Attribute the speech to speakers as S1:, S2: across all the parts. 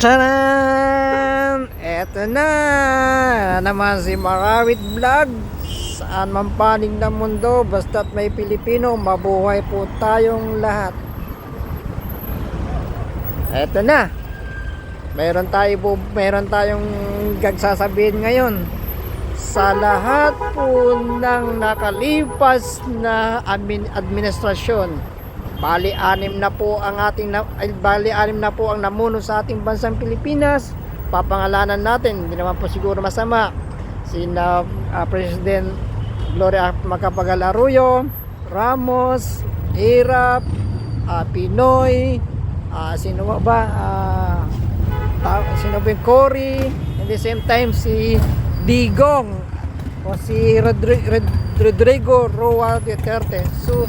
S1: Taran! Eto na! Naman si Marawit Vlog. Saan man panig ng mundo, basta't may Pilipino, mabuhay po tayong lahat. Eto na! Meron tayo po, meron tayong gagsasabihin ngayon. Sa lahat po ng nakalipas na admin, administrasyon, Bali anim na po ang ating ay, bali anim na po ang namuno sa ating bansang Pilipinas. Papangalanan natin, hindi naman po siguro masama. Sina ah, President Gloria Macapagal Arroyo, Ramos, Irap, ah, Pinoy, ah, sino ba ta- sino ba Cory, at the same time si Digong o si Rodri- Rod- Rodrigo Roa Duterte. So,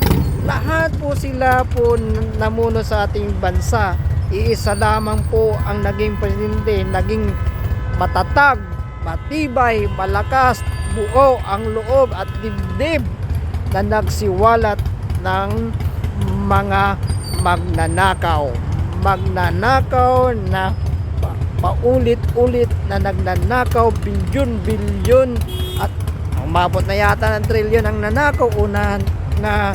S1: po sila po namuno sa ating bansa. Iisa lamang po ang naging presidente, naging matatag, matibay, malakas, buo ang loob at dibdib na nagsiwalat ng mga magnanakaw. Magnanakaw na pa- paulit-ulit na nagnanakaw bilyon-bilyon at umabot na yata ng trilyon ang nanakaw una na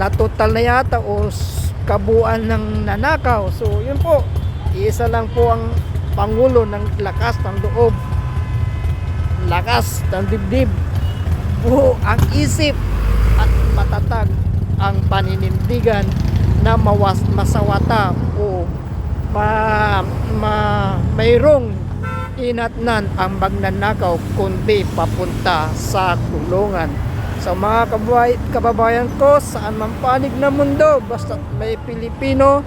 S1: na total na yata o kabuuan ng nanakaw. So yun po. Isa lang po ang pangulo ng lakas ng loob. Lakas ng dibdib. Buo ang isip at matatag ang paninindigan na mawas masawata o ma, ma mayroong inatnan ang magnanakaw kundi papunta sa kulungan. Sa mga kabay, kababayan ko, saan man panig na mundo, basta may Pilipino,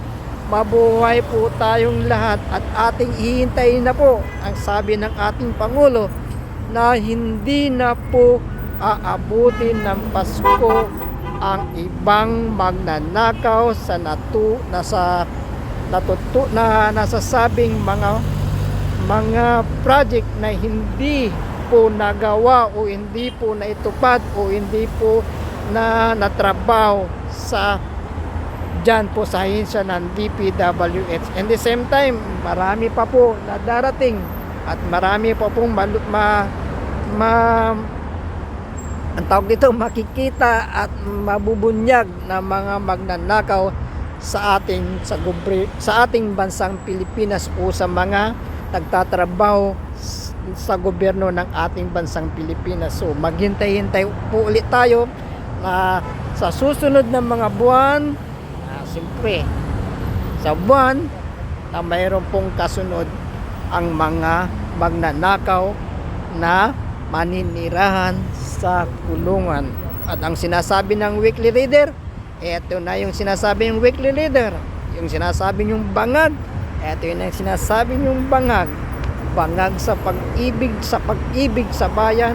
S1: mabuhay po tayong lahat at ating hihintayin na po ang sabi ng ating Pangulo na hindi na po aabutin ng Pasko ang ibang magnanakaw sa natu na sa natutu na nasasabing mga mga project na hindi po nagawa o hindi po naitupad o hindi po na natrabaho sa dyan po sa hinsya ng DPWH. And the same time, marami pa po na darating at marami pa pong malu- ma, ma, ang tawag dito, makikita at mabubunyag na mga magnanakaw sa ating sa, gubri, sa ating bansang Pilipinas o sa mga nagtatrabaho sa gobyerno ng ating bansang Pilipinas. So maghintay-hintay po ulit tayo na sa susunod na mga buwan, ah, siyempre, sa buwan na mayroon pong kasunod ang mga magnanakaw na maninirahan sa kulungan. At ang sinasabi ng weekly reader, eto na yung sinasabi ng weekly reader. Yung sinasabi yung bangag, eto yun ang sinasabi yung bangag. Bangag sa pag-ibig, sa pag-ibig sa bayan.